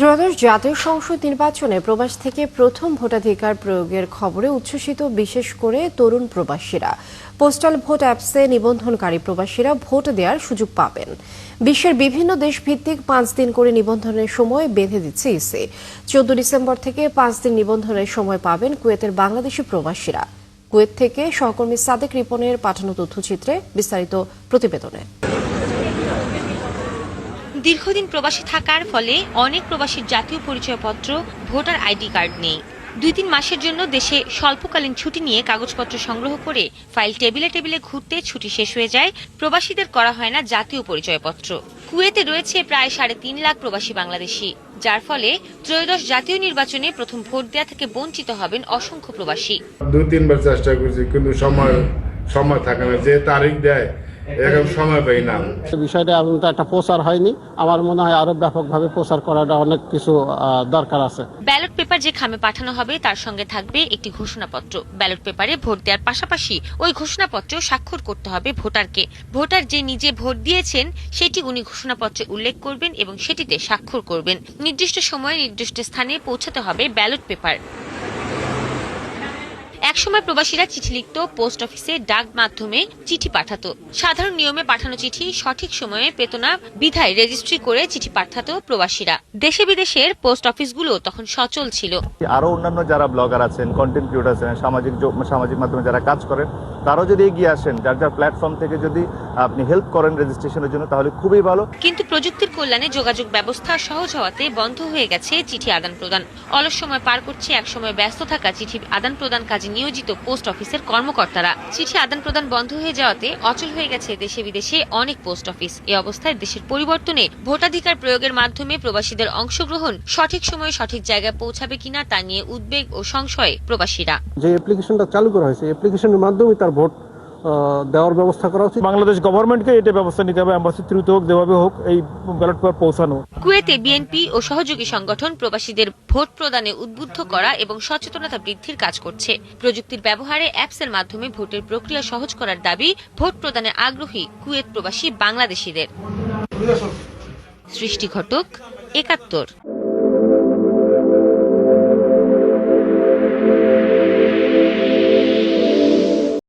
ত্রয়োদশ জাতীয় সংসদ নির্বাচনে প্রবাস থেকে প্রথম ভোটাধিকার প্রয়োগের খবরে উচ্ছ্বসিত বিশেষ করে তরুণ প্রবাসীরা। পোস্টাল ভোট অ্যাপসে নিবন্ধনকারী প্রবাসীরা ভোট দেওয়ার সুযোগ পাবেন। বিশ্বের বিভিন্ন দেশ ভিত্তিক পাঁচ দিন করে নিবন্ধনের সময় বেঁধে দিচ্ছে ইসে। চোদ্দ ডিসেম্বর থেকে পাঁচ দিন নিবন্ধনের সময় পাবেন কুয়েতের বাংলাদেশি প্রবাসীরা। কুয়েত থেকে সহকর্মী সাদেক রিপনের পাঠানো তথ্যচিত্রে বিস্তারিত প্রতিবেদনে। দীর্ঘদিন প্রবাসী থাকার ফলে অনেক প্রবাসীর জাতীয় পরিচয়পত্র, ভোটার আইডি কার্ড নেই। দুই তিন মাসের জন্য দেশে স্বল্পকালীন ছুটি নিয়ে কাগজপত্র সংগ্রহ করে ফাইল টেবিলে টেবিলে ঘুরতে ছুটি শেষ হয়ে যায়। প্রবাসীদের করা হয় না জাতীয় পরিচয়পত্র। কুয়েতে রয়েছে প্রায় সাড়ে তিন লাখ প্রবাসী বাংলাদেশি, যার ফলে ত্রয়োদশ জাতীয় নির্বাচনে প্রথম ভোট দেওয়া থেকে বঞ্চিত হবেন অসংখ্য প্রবাসী। দুই তিনবার চেষ্টা করছি, কিন্তু সময় সময় থাকে না। যে তারিখ দেয় এরকম সময় পাই না বিষয়টা এখন তো একটা প্রচার হয়নি। আমার মনে হয় আরও ব্যাপকভাবে প্রচার করাটা অনেক কিছু দরকার আছে। ব্যালট পেপার যে খামে পাঠানো হবে তার সঙ্গে থাকবে একটি ঘোষণাপত্র। ব্যালট পেপারে ভোট দেওয়ার পাশাপাশি ওই ঘোষণাপত্র স্বাক্ষর করতে হবে ভোটারকে। ভোটার যে নিজে ভোট দিয়েছেন সেটি উনি ঘোষণাপত্রে উল্লেখ করবেন এবং সেটিতে স্বাক্ষর করবেন। নির্দিষ্ট সময়ে নির্দিষ্ট স্থানে পৌঁছাতে হবে ব্যালট পেপার। একসময় প্রবাসীরা চিঠি লিখত, পোস্ট অফিসে ডাক মাধ্যমে চিঠি পাঠাতো। সাধারণ নিয়মে পাঠানো চিঠি সঠিক সময়ে পেত না বিধায় রেজিস্ট্রি করে চিঠি পাঠাতো প্রবাসীরা। দেশে বিদেশের পোস্ট অফিসগুলো তখন সচল ছিল। আরও অন্যান্য যারা ব্লগার আছেন কন্টেন্ট ক্রিয়েটার আছেন, সামাজিক সামাজিক মাধ্যমে যারা কাজ করেন তারাও যদি এগিয়ে আসেন যার যার প্ল্যাটফর্ম থেকে যদি আপনি হেল্প করেন রেজিস্ট্রেশনের জন্য তাহলে খুবই ভালো। কিন্তু প্রযুক্তির কল্যাণে যোগাযোগ ব্যবস্থা সহজ হওয়াতে বন্ধ হয়ে গেছে চিঠি আদান প্রদান। অলস সময় পার করছে এক সময় ব্যস্ত থাকা চিঠি আদান প্রদান কাজে নিয়োজিত পোস্ট অফিসের কর্মকর্তারা। চিঠি আদান প্রদান বন্ধ হয়ে যাওয়াতে অচল হয়ে গেছে দেশে বিদেশে অনেক পোস্ট অফিস। এ অবস্থায় দেশের পরিবর্তনে ভোটাধিকার প্রয়োগের মাধ্যমে প্রবাসীদের অংশগ্রহণ সঠিক সময়ে সঠিক জায়গায় পৌঁছাবে কিনা তা নিয়ে উদ্বেগ ও সংশয়ে প্রবাসীরা। যে অ্যাপ্লিকেশনটা চালু করা হয়েছে অ্যাপ্লিকেশনের মাধ্যমে তার ভোট আহ, দেওয়ার ব্যবস্থা করা উচিত। বাংলাদেশ গভর্নমেন্টকে এটা ব্যবস্থা নিতে হবে অ্যাম্বাসি থ্রুতে হোক যেভাবে হোক এই ব্যালট পেপার পৌঁছানো। কুয়েতে বিএনপি ও সহযোগী সংগঠন প্রবাসীদের ভোট প্রদানে উদ্বুদ্ধ করা এবং সচেতনতা বৃদ্ধির কাজ করছে। প্রযুক্তির ব্যবহারে অ্যাপসের মাধ্যমে ভোটের প্রক্রিয়া সহজ করার দাবি ভোট প্রদানে আগ্রহী কুয়েত প্রবাসী বাংলাদেশিদের। সৃষ্টি ঘটক একাত্তর।